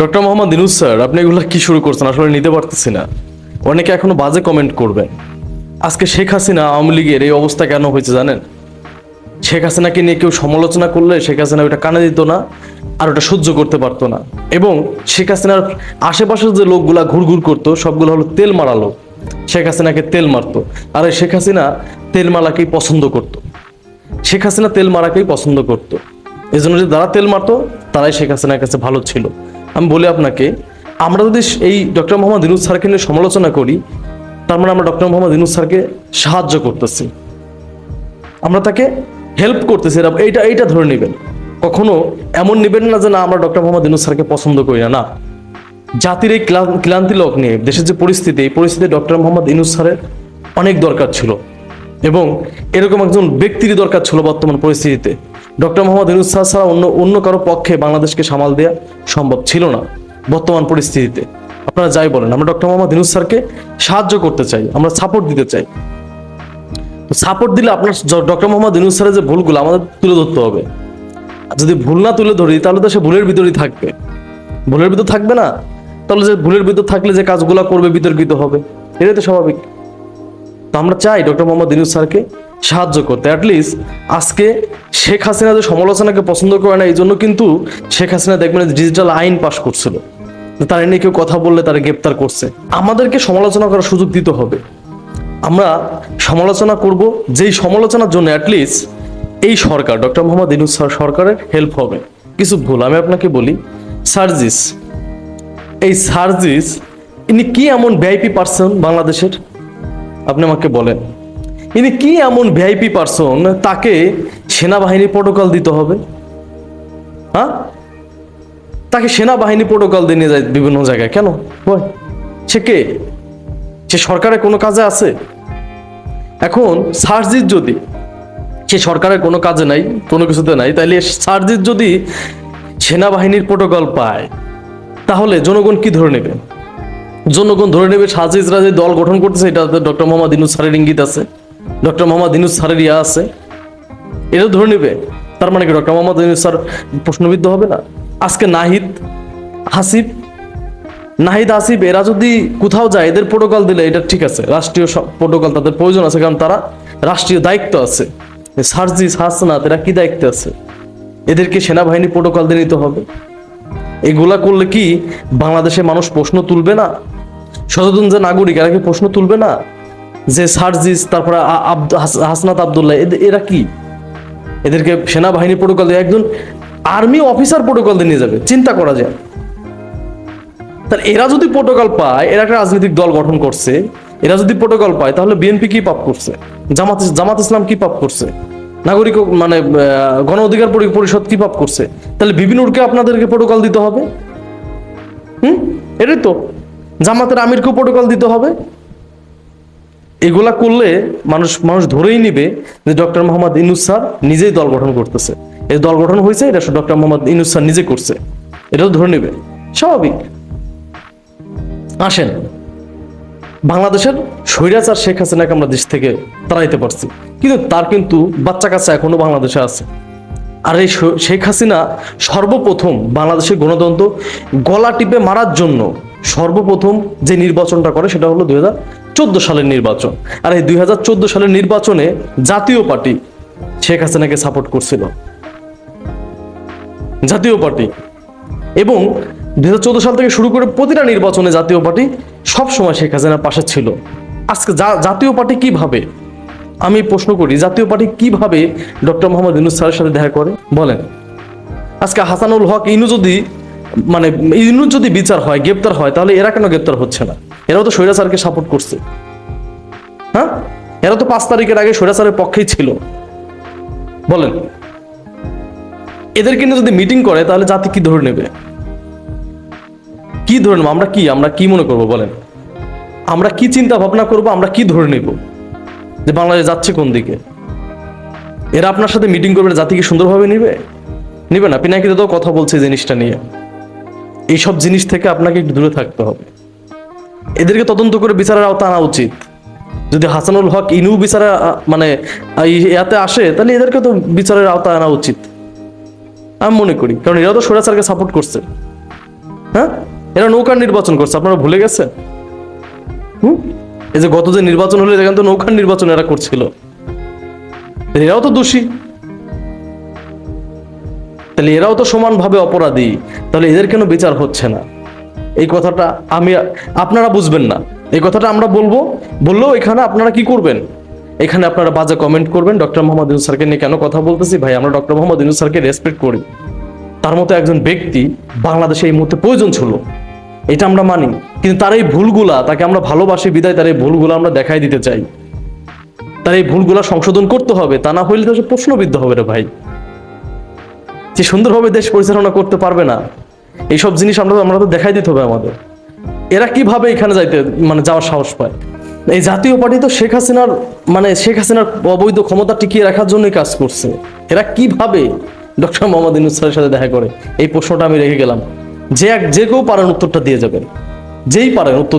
Doctor Mohammad Yunus sir, আপনি এগুলো কি শুরু করছেন? আসলে নিতে পারতেছি না। অনেকে এখনও বাজে কমেন্ট করবেন। আজকে শেখ হাসিনা আওয়ামী লীগের এই অবস্থা কেন হয়েছে জানেন? শেখ হাসিনাকে নিয়ে কেউ সমালোচনা করলে শেখ হাসিনা ওটা কানে দিত না, আর ওটা সহ্য করতে পারতো না। এবং শেখ হাসিনার আশেপাশের যে লোকগুলা ঘুরঘুর করতো, সবগুলো হলো তেল মারা লোক শেখ হাসিনাকে তেল মারতো। আর শেখ হাসিনা তেল মারাকেই পছন্দ করতো। শেখ হাসিনা তেল মারাকেই পছন্দ করতো। এই জন্য যে যারা তেল মারতো, তারাই শেখ হাসিনার কাছে ভালো ছিল। আমি বলি আপনাকে, আমরা যদি এই ডক্টর মোহাম্মদ ইনুস স্যারকে নিয়ে সমালোচনা করি, তার মানে আমরা ডক্টর মোহাম্মদ ইনুস স্যারকে সাহায্য করতেছি। আমরা তাকে হেল্প করতেছি। এইটা এইটা ধরে নেবেন। কখনো এমন নেবেন না যে না, আমরা ডক্টর মোহাম্মদ ইনুস স্যারকে পছন্দ করি না না। জাতির এই ক্লা- ক্লান্তি লোক নিয়ে দেশের যে পরিস্থিতি, এই পরিস্থিতি ডক্টর মোহাম্মদ ইনুস স্যারের অনেক দরকার ছিল। এবং এরকম একজন ব্যক্তিরই দরকার ছিল বর্তমান পরিস্থিতিতে। ডক্টর মোহাম্মদ ইনুস ছাড়া অন্য অন্য কারও পক্ষে বাংলাদেশকে সামাল দেওয়া সম্ভব ছিল না বর্তমান পরিস্থিতিতে। আপনারা যাই বলেন, আমরা ডক্টর মোহাম্মদ ইনুস স্যারকে সাহায্য করতে চাই, আমরা সাপোর্ট দিতে চাই। সাপোর্ট দিলে আপনার ডক্টর মোহাম্মদ ইনুস স্যারের যে ভুলগুলো আমাদের তুলে ধরতে হবে। যদি ভুল না তুলে ধরি, তাহলে তো সে ভুলের ভিতরেই থাকবে। ভুলের ভিতর থাকবে না, তাহলে যে ভুলের ভিতর থাকলে যে কাজগুলো করবে, বিতর্কিত হবে। এটাই তো স্বাভাবিক। তো আমরা চাই ডক্টর মোহাম্মদ ইনুস স্যারকে সাহায্য করতে। অ্যাটলিস্ট আজকে শেখ হাসিনা যে সমালোচনাকে পছন্দ করে না এই জন্য কিন্তু শেখ হাসিনা দেখবেন ডিজিটাল আইন পাশ করছিল। তার নিয়ে কেউ কথা বললে তারা গ্রেপ্তার করছে। আমাদেরকে সমালোচনা করার সুযোগ দিতে হবে। আমরা সমালোচনা করব যেই সমালোচনার জন্য অ্যাটলিস্ট এই সরকার, ডক্টর মোহাম্মদ ইনুস সরকারের হেল্প হবে। কিছু ভুল আমি আপনাকে বলি। সার্জিস, এই সার্জিস, ইনি কি এমন ভিআইপি পার্সন বাংলাদেশের? আপনি আমাকে বলেন। ইনি কি এমন ভিআইপি পার্সন তাকে সেনাবাহিনী প্রোটোকল দিতে হবে? হ্যাঁ? তাকে সেনাবাহিনী প্রোটোকল দিয়ে নিয়ে যায় বিভিন্ন জায়গায়, কেন? বল সে কে? সে সরকারের কোনো কাজে আছে? এখন সার্জিত যদি সে সরকারের কোনো কাজে নাই, কোনো কিছুতে নাই তাহলে সার্জিত যদি সেনাবাহিনীর প্রোটোকল পায়, তাহলে জনগণ কি ধরে নেবে? জনগণ ধরে নেবে সাজিজরা যে দল গঠন করতেছে, এটাতে ডক্টর মোহাম্মদ ইনুস স্যারের ইঙ্গিত আছে। ডক্টর মোহাম্মদ ইনুস স্যারের ইয়া আছে। এটা ধরে নেবে, তার মানে কি ডক্টর মোহাম্মদ ইনুস স্যার প্রশ্নবিদ্ধ হবে না? আজকে নাহিদ হাসিব, নাহিদ আসিফ এরা যদি কোথাও যায়, এদের প্রোটোকল দিলে এটা ঠিক আছে। রাষ্ট্রীয় প্রোটোকল তাদের প্রয়োজন আছে, কারণ তারা রাষ্ট্রীয় দায়িত্ব আছে। সার্জিস হাসনাত, এরা কি দায়িত্বে আছে? এদেরকে সেনাবাহিনী প্রোটোকল দিয়ে নিতে হবে। এগুলা করলে কি বাংলাদেশের মানুষ প্রশ্ন তুলবে না? সচেতন যে নাগরিক, এরা কি প্রশ্ন তুলবে না? যে সার্জিস, তারপরে হাসনাত আবদুল্লাহ এরা কি? এদেরকে সেনাবাহিনী প্রোটোকল দিয়ে একজন আর্মি অফিসার প্রোটোকল দিয়ে নিয়ে যাবে, চিন্তা করা যায়। তাহলে এরা যদি প্রোটোকল পায়, এরা একটা রাজনৈতিক দল গঠন করছে, এরা যদি প্রোটোকল পায়, তাহলে বিএনপি কি পাপ করছে? জামাত জামাত ইসলাম কি পাপ করছে? নাগরিক মানে গণ অধিকার পরিষদ কি পাপ করছে? তাহলে বিভিন্নকে আপনাদেরকে প্রোটোকল দিতে হবে? হুম? এটাই তো। জামাতের আমিরকেও প্রোটোকল দিতে হবে? এগুলা করলে মানুষ মানুষ ধরেই নিবে যে ডক্টর মোহাম্মদ ইনুস স্যার নিজেই দল গঠন করতেছে। এই দল গঠন হয়েছে, এটা ডক্টর মোহাম্মদ ইনুস স্যার নিজে করছে। এটাও ধরে নেবে। স্বাভাবিক। আসেন। বাংলাদেশের স্বৈরাচার শেখ হাসিনাকে আমরা দেশ থেকে তাড়াইতে পারছি। কিন্তু তার কিন্তু বাচ্চা কাচ্চা এখনও বাংলাদেশে আছে। আর এই শেখ হাসিনা সর্বপ্রথম বাংলাদেশের গণতন্ত্র গলা টিপে মারার জন্য সর্বপ্রথম যে নির্বাচনটা করে সেটা হলো দুই হাজার সালের নির্বাচন। আর এই দুই সালের নির্বাচনে জাতীয় পার্টি শেখ হাসিনাকে সাপোর্ট করছিল। জাতীয় পার্টি। এবং দু হাজার চোদ্দ সাল থেকে শুরু করে প্রতিটা নির্বাচনে জাতীয় পার্টি সবসময় শেখ হাসিনার পাশে ছিল। আজকে জাতীয় পার্টি কীভাবে? আমি প্রশ্ন করি, জাতীয় পার্টি কীভাবে ডক্টর মোহাম্মদ ইনুস স্যারের সাথে দেখা করে? বলেন। আজকে হাসানুল হক ইনু যদি মানে ইনু যদি বিচার হয়, গ্রেপ্তার হয়, তাহলে এরা কেন গ্রেপ্তার হচ্ছে না? এরাও তো সৈরা স্যারকে সাপোর্ট করছে। হ্যাঁ? এরা তো পাঁচ তারিখের আগে সৈরা স্যারের পক্ষেই ছিল। বলেন। এদেরকে নিয়ে যদি মিটিং করে, তাহলে জাতি কি ধরে নেবে? কি ধরে নেব? আমরা কি? আমরা কি মনে করব? বলেন। আমরা কি চিন্তা ভাবনা করব? আমরা কি ধরে নেব? যে বাংলাদেশ যাচ্ছে কোন দিকে? এরা আপনার সাথে মিটিং করবে জাতিকে সুন্দরভাবে নিবে? নিবে না? পিনাকিতে তো কথা বলছে জিনিসটা নিয়ে। এইসব জিনিস থেকে আপনাকে একটু দূরে থাকতে হবে। এদেরকে তদন্ত করে বিচারের আওতা আনা উচিত। যদি হাসানুল হক ইনু বিচারে মানে ইয়াতে আসে, তাহলে এদেরকে তো বিচারের আওতা আনা উচিত। আমি মনে করি, কারণ এরা তো স্যারকে সাপোর্ট করছে। হ্যাঁ? এরা নৌকার নির্বাচন করছে, আপনারা ভুলে গেছেন? হুম? এই যে গত যে নির্বাচন হলো এখানে তো নৌকার নির্বাচন এরা করছিল। এরাও তো দোষী। তাহলে এরাও তো সমানভাবে অপরাধী, তাহলে এদের কেন বিচার হচ্ছে না? এই কথাটা আমি, আপনারা বুঝবেন না। এই কথাটা আমরা বলব, বললেও এখানে আপনারা কি করবেন? এখানে আপনারা বাজে কমেন্ট করবেন। ডক্টর মোহাম্মদ ইউনুস স্যারকে নিয়ে কেন কথা বলতেছি? ভাই, আমরা ডক্টর মোহাম্মদ ইউনুস স্যারকে রেসপেক্ট করি। তার মতো একজন ব্যক্তি বাংলাদেশে এই মুহূর্তে প্রয়োজন ছিল। এটা আমরা মানি। কিন্তু তার এই ভুলগুলা, তাকে আমরা ভালোবাসি, বিদায় তার এই ভুলগুলো আমরা দেখাই দিতে চাই। তার এই ভুলগুলা সংশোধন করতে হবে, তা না হইলে তো প্রশ্নবিদ্ধ হবে রে ভাই। যে সুন্দরভাবে দেশ পরিচালনা করতে পারবে না, এইসব জিনিস আমরা আমরা তো দেখাই দিতে হবে আমাদের। এরা কীভাবে এখানে যাইতে মানে যাওয়ার সাহস পায়? এই জাতীয় পার্টি তো শেখ হাসিনার মানে শেখ হাসিনার অবৈধ ক্ষমতা টিকিয়ে রাখার জন্যই কাজ করছে। এরা কীভাবে ডক্টর মোহাম্মদ স্যারের সাথে দেখা করে? এই প্রশ্নটা আমি রেখে গেলাম। যে এক যে কেউ পারেন উত্তরটা দিয়ে যাবেন। যেই পারেন উত্তর